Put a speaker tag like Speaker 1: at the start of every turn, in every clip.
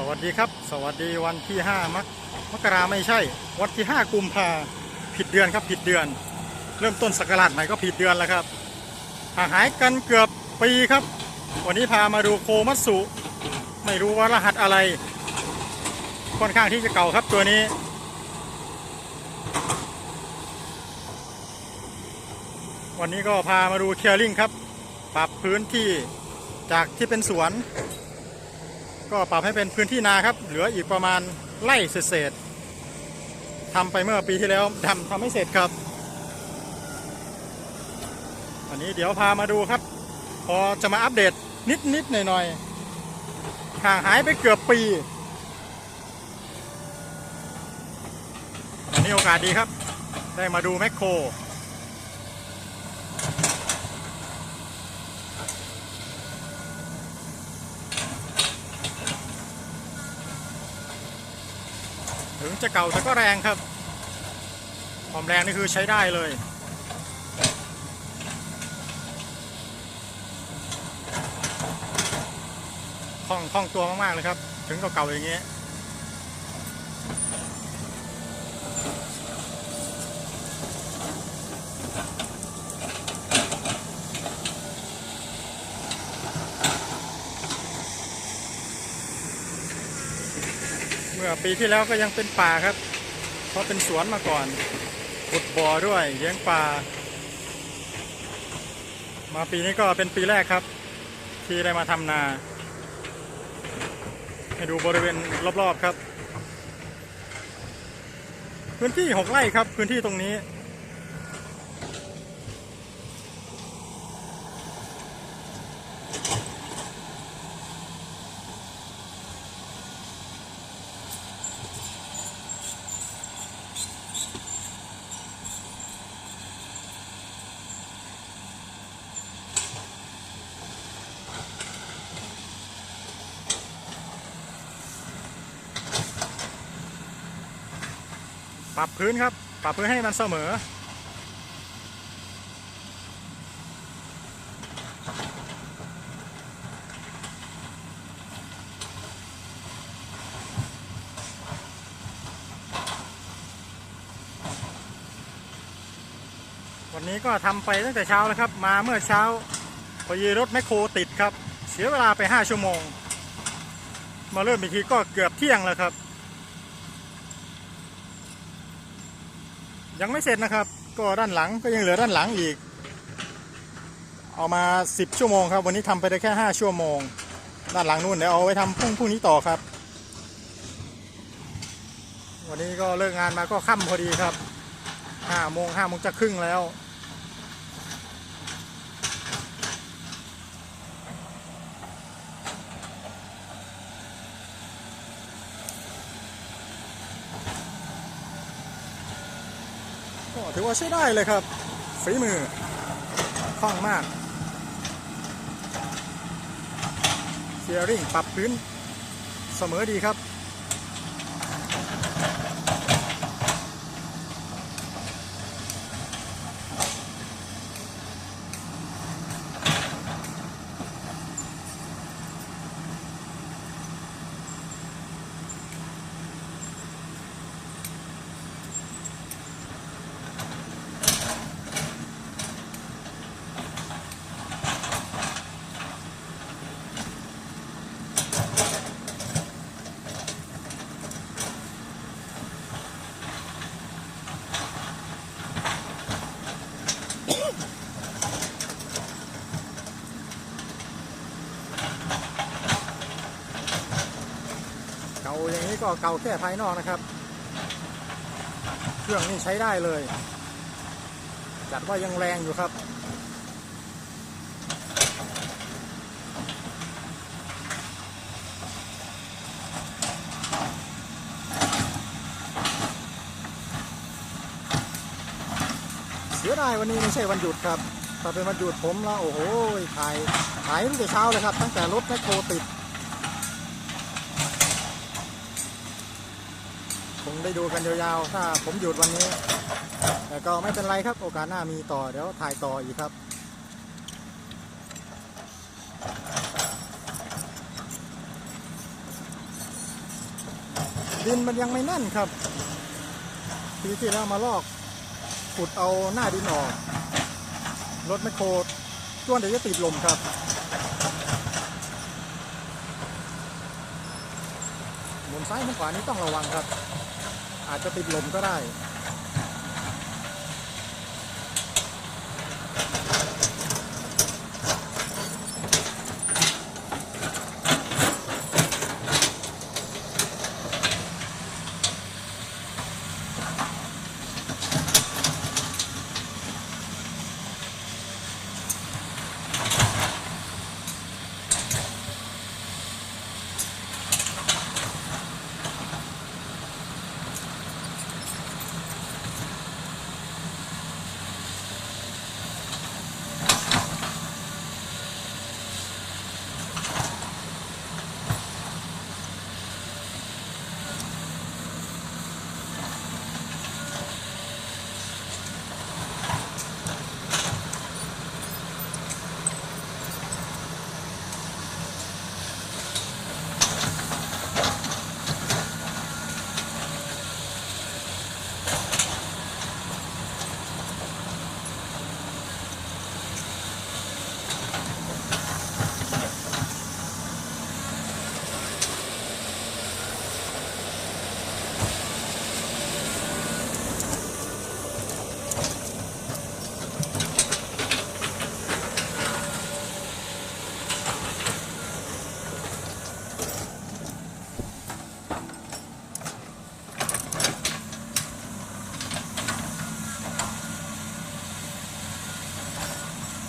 Speaker 1: สวัสดีครับ สวัสดีวันที่ 5 มกมกราไม่ใช่ วันที่ 5 กุมภาผิดเดือนครับผิดเดือน เริ่มต้นสกราชใหม่ก็ผิดเดือนแล้วครับห่างหายกันเกือบปีครับ วันนี้พามาดูโคมัตสุไม่รู้ว่ารหัสอะไร ค่อนข้างที่จะเก่าครับตัวนี้ วันนี้ก็พามาดูเคลียร์ลิงครับ ปรับพื้นที่จากที่เป็นสวน ก็ปรับให้เป็นพื้นที่นาครับ เหลืออีกประมาณไร่เศษๆทำไปเมื่อปีที่แล้วทำทำไม่เสร็จครับวันนี้เดี๋ยวพามาดูครับ พอจะมาอัปเดตนิดๆหน่อยๆห่างหายไปเกือบปีวันนี้โอกาสดีครับ ได้มาดูแมคโคร จะเก่าแต่ก็แรงครับ ความแรงนี่คือใช้ได้เลยคล่องคล่องตัวมากๆเลยครับ ถึงเก่าๆอย่างเงี้ย มื่อปีที่แล้วก็ยังเป็นป่าครับ เพราะเป็นสวนมาก่อนขุดบ่อด้วยเลี้ยงปลามาปีนี้ก็เป็นปีแรกครับ ที่ได้มาทำนา ให้ดูบริเวณรอบๆครับ พื้นที่หกไร่ครับ พื้นที่ตรงนี้ ปรับพื้นครับ ปรับพื้นให้มันเสมอ วันนี้ก็ทำไปตั้งแต่เช้าแล้วครับ มาเมื่อเช้าพอยีรถแมคโครติดครับ เสียเวลาไป 5 ชั่วโมง มาเริ่มอีกทีก็เกือบเที่ยงแล้วครับ ยังไม่เสร็จนะครับ ก็ด้านหลังก็ยังเหลือด้านหลังอีก เอามา 10 ชั่วโมงครับ วันนี้ทำไปได้แค่ 5 ชั่วโมง ด้านหลังนู่นเดี๋ยวเอาไว้ทำพรุ่งพรุ่งนี้ต่อครับ วันนี้ก็เลิกงานมาก็ค่ำพอดีครับ5โมง5โมงจะครึ่งแล้ว ถือว่าใช้ได้เลยครับ ฝีมือคล่องมากเซียริงปรับพื้นเสมอดีครับ เ้ก็เก่าแค่ภายนอกนะครับ เครื่องนี่ใช้ได้เลย จัดว่ายังแรงอยู่ครับเสียดายวันนี้ไม่ใช่วันหยุดครับ ถ้าเป็นวันหยุดผมละโอ้โหถ่ายถ่ายตั้งแต่เช้าเลยครับ ตั้งแต่รถแมคโครติด งได้ดูกันยาวๆ ถ้าผมหยุดวันนี้ แต่ก็ไม่เป็นไรครับ โอกาสหน้ามีต่อ เดี๋ยวถ่ายต่ออีกครับดินมันยังไม่แน่นครับ ทีที่แล้วมาลอกขุดเอาหน้าดินออก รถแมคโครต้วนเดี๋ยวจะติดลมครับ หมุนซ้ายหมุนขวานี้ต้องระวังครับ อาจจะติดลมก็ได้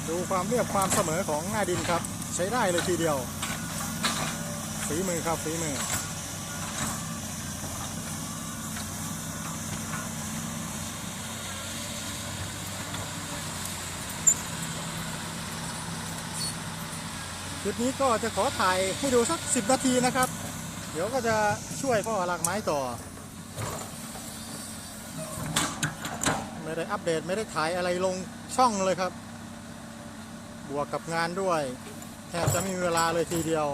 Speaker 1: ดู ความเรียบความเสมอของหน้าดินครับ ใช้ได้เลยทีเดียวฝีมือครับฝีมือจุดนี้ก็จะขอถ่ายให้ดูสัก 10 นาทีนะครับ เดี๋ยวก็จะช่วยพ่อหลักไม้ต่อ ไม่ได้อัปเดตไม่ได้ถ่ายอะไรลงช่องเลยครับ บวกกับงานด้วยแทบจะไม่มีเวลาเลยทีเดียว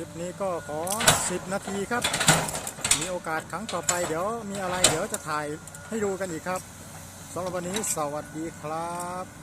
Speaker 1: ลิปนี้ก็ขอ 10 นาทีครับ มีโอกาสครั้งต่อไปเดี๋ยวมีอะไรเดี๋ยวจะถ่ายให้ดูกันอีกครับสำหรับวันนี้สวัสดีครับ